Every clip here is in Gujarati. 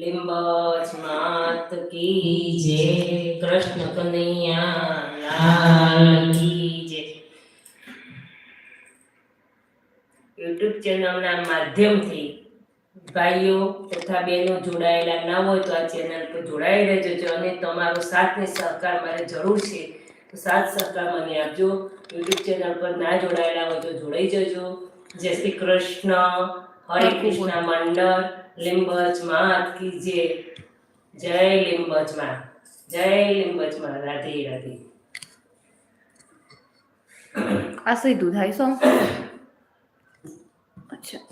લીંબચ માત કી જય કૃષ્ણ કનૈયા લાલ કી જય યુટ્યુબ ચેનલના માધ્યમથી ભાઈઓ તથા બહેનો જોડાયેલા ના હોય તો આ ચેનલ પર જોડાઈ રહેજો અને તમારો સાથ ને સહકાર મારે જરૂર છે તો સાથ સહકાર મને આપજો. યુટ્યુબ ચેનલ પર ના જોડાયેલા હોય તો જોડાઈ જજો. જય શ્રી કૃષ્ણ હરે કૃષ્ણ મંડળ. લીંબચ માત કી જય જય લીંબચમાં જય લીંબચમાં રાધે રાધે. આ સીધું થાય સો અચ્છા.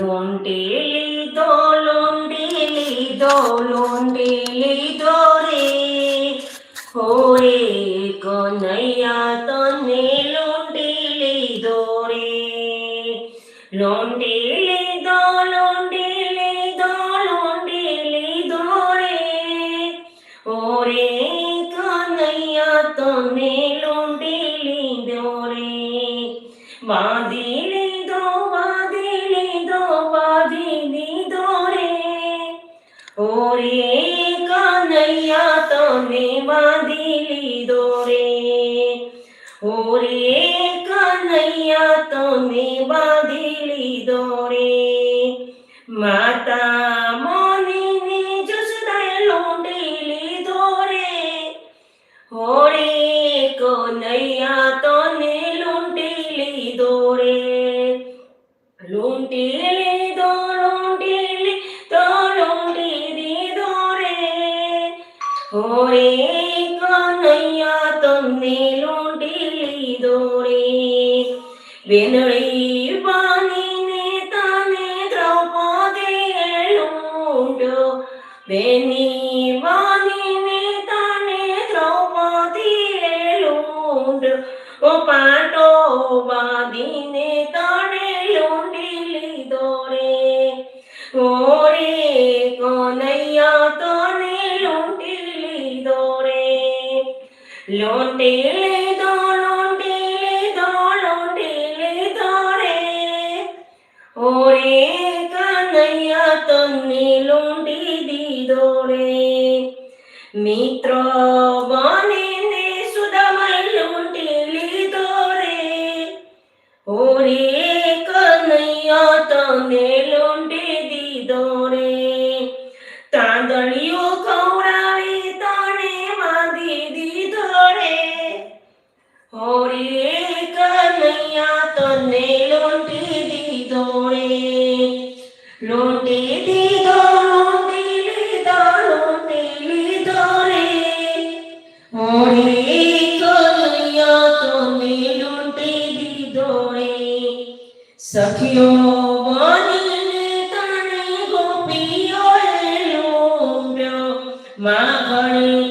લોંડી લીધો લોંડી લીધો લોંડી લીધો. দলন্ডিলি দলন্ডিলি ধরে। ওরে কান্দাইয়া তনে লুন্ডিলি ধরে। বাঁধিলি দো বাঁধিলি দো, বাঁধিলি ধরে। ওরে কান্দাইয়া তনে বাঁধিলি ধরে। ওরে কান্দাইয়া তনে বাঁধিলি ಮಾಡಿದೋರೆ ಮಾತಾ ಮೋನಿನಿ ಜುಸುದಲ್ಲೋಂಡಿಲಿದೋರೆ ಹೋರೆ ಕೋನಯ್ಯ ತೋನೆ ಲುಂಟಿಲಿದೋರೆ ಲುಂಟಿಲಿದೋ ಲುಂಟಿಲಿ ತೋ ಲುಂಟಿದಿದೋರೆ ಹೋರೆ ಕೋನಯ್ಯ ತೊನ್ನೆ ಲುಂಟಿಲಿದೋರೆ ಬೆನುಳಿ ಬಾನಿ বেনি বনিনি তনে দ্রৌপদী লুণ্ড, ও পাটো বাদিনে তনে লুণ্ডিলি দোরে। ওরে কনাইয়া তনে লুণ্ডিলি দোরে লুণ্ডিলি দোরে મિત્ર બનીને સુદામા લૂંટી લીધો રે. ઓરે કનૈયા તને લૂંટી દીધો રે. તાંદળીઓ ખવડાવી તને બાંધી દીધો રે. ઓરે કનૈયા તને લૂંટી દીધો રે. લૂંટી દીધો Sakyo banin tani gopiyo elumbyo magalyo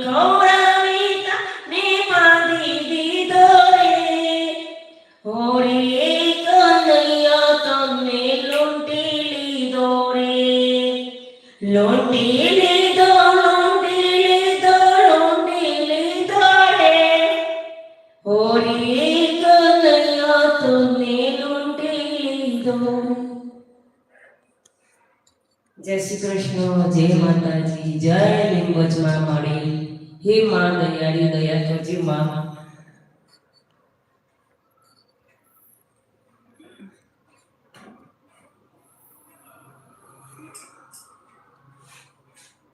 જય શ્રી કૃષ્ણ જય માતાજી જય લીંબચમાં મળી. હે માં દયાળી દયા કરજે માં.